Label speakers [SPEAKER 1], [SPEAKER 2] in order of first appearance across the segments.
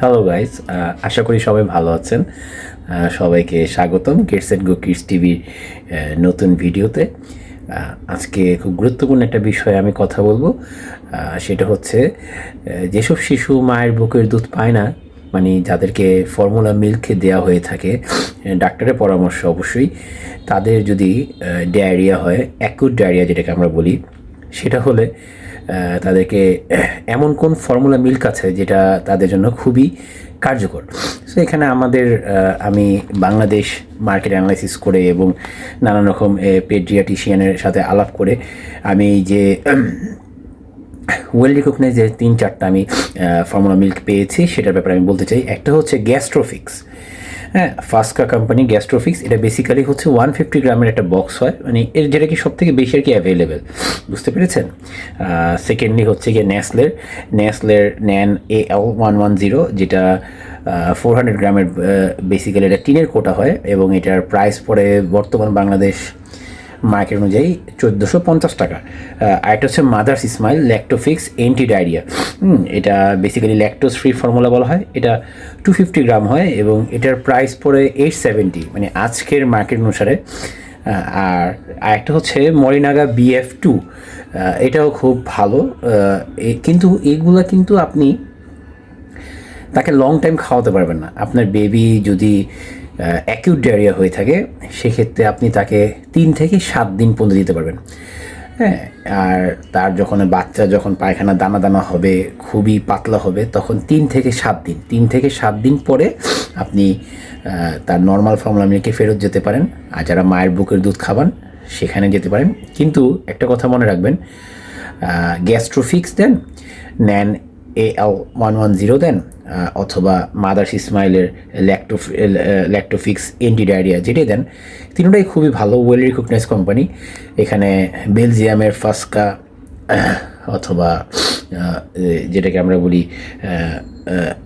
[SPEAKER 1] Hello guys আশা করি সবাই ভালো আছেন। সবাইকে স্বাগতম কিডস এন্ড গো কিডস টিভির নতুন ভিডিওতে। আজকে খুব গুরুত্বপূর্ণ একটা বিষয়ে আমি কথা বলব। সেটা হচ্ছে যেসব শিশু মায়ের বুকের দুধ পায় না মানে যাদেরকে ফর্মুলা মিল্ক দেওয়া হয়ে থাকে ডাক্তারের পরামর্শ অবশ্যই, তাদের যদি ডায়রিয়া হয় অ্যাকুট ডায়রিয়া যেটাকে আমরা বলি, সেটা হলে তাদেরকে এমন কোন ফর্মুলা মিল্ক আছে যেটা তাদের জন্য খুবই কার্যকর? সো এখানে আমাদের আমি বাংলাদেশ মার্কেট অ্যানালাইসিস করে এবং নানান রকম পেডিয়াটিশিয়ানের সাথে আলাপ করে আমি যে ওয়েল রিকগনাইজ যে তিন চারটা আমি ফর্মুলা মিল্ক পেয়েছি, সেটার ব্যাপারে আমি বলতে চাই। একটা হচ্ছে গ্যাস্ট্রোফিক্স হ্যাঁ ফাস্কা কোম্পানি গ্যাস্ট্রোফিক্স এটা বেসিক্যালি হচ্ছে ওয়ান ফিফটি গ্রামের একটা বক্স হয়। মানে এর যেটা কি সব থেকে বেশি আর কি অ্যাভেলেবেল বুঝতে পেরেছেন? সেকেন্ডলি হচ্ছে গিয়ে ন্যাসলের ন্যাসলের NAN A L one one zero যেটা ফোর হান্ড্রেড গ্রামের বেসিক্যালি এটা টিনের কোটা হয় এবং এটার প্রাইস পড়ে বর্তমান বাংলাদেশ মার্কেট অনুযায়ী চোদ্দোশো পঞ্চাশ টাকা। আর একটা হচ্ছে Mother's Smile Lactofix anti diarrhoea এটা বেসিক্যালি ল্যাকটোজ ফ্রি ফর্মুলা বলা হয়। এটা টু ফিফটি গ্রাম হয় এবং এটার প্রাইস পড়ে এইট সেভেন্টি মানে আজকের মার্কেট অনুসারে। আর আরেকটা হচ্ছে মরিনাগা বিএফ টু এটাও খুব ভালো। কিন্তু এগুলা কিন্তু আপনি তাকে লং টাইম খাওয়াতে পারবেন না। আপনার বেবি যদি অ্যাকিউট ডায়রিয়া হয়ে থাকে, সেক্ষেত্রে আপনি তাকে তিন থেকে সাত দিন পর্যন্ত দিতে পারবেন। হ্যাঁ আর তার যখন বাচ্চা যখন পায়খানা দানা দানা হবে, খুবই পাতলা হবে, তখন তিন থেকে সাত দিন। তিন থেকে সাত দিন পরে আপনি তার নর্মাল ফর্মুলা মিল্কে ফেরত যেতে পারেন। আর যারা মায়ের বুকের দুধ খাবান, সেখানে যেতে পারেন। কিন্তু একটা কথা মনে রাখবেন গ্যাস্ট্রোফিক্স দেন NAN A L one one zero দেন অথবা মাদার্স ইসমাইলের ল্যাক্টো ল্যাক্টোফিক্স এন্টি ডায়রিয়া দেন, তিনটাই খুবই ভালো ওয়েল রিকগনাইজ কোম্পানি এখানে বেলজিয়ামের ফাস্কা অথবা যেটাকে আমরা বলি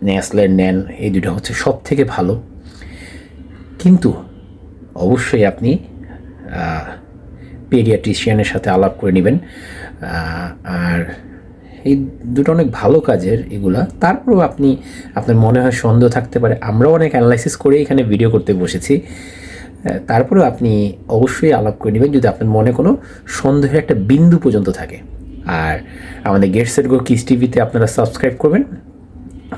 [SPEAKER 1] ন্যাসলের ন্যান, এই দুটো হচ্ছে সব থেকে ভালো। কিন্তু অবশ্যই আপনি পেডিয়াট্রিশিয়ানের সাথে আলাপ করে নেবেন আর এই দুটো অনেক ভালো কাজের এগুলা। তারপরেও আপনি, আপনার মনে হয় সন্দেহ থাকতে পারে। আমরাও অনেক অ্যানালাইসিস করে এখানে ভিডিও করতে বসেছি। তারপরেও আপনি অবশ্যই আলাপ করে নেবেন যদি আপনার মনে কোনো সন্দেহের একটা বিন্দু পর্যন্ত থাকে। আর আমাদের গেট সেট গো কিস টিভিতে আপনারা সাবস্ক্রাইব করবেন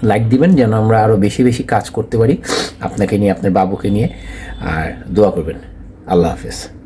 [SPEAKER 1] লাইক দিবেন যেন আমরা আরও বেশি বেশি কাজ করতে পারি। আপনাকে নিয়ে, আপনার বাবুকে নিয়ে, আর দোয়া করবেন। আল্লাহ হাফেজ।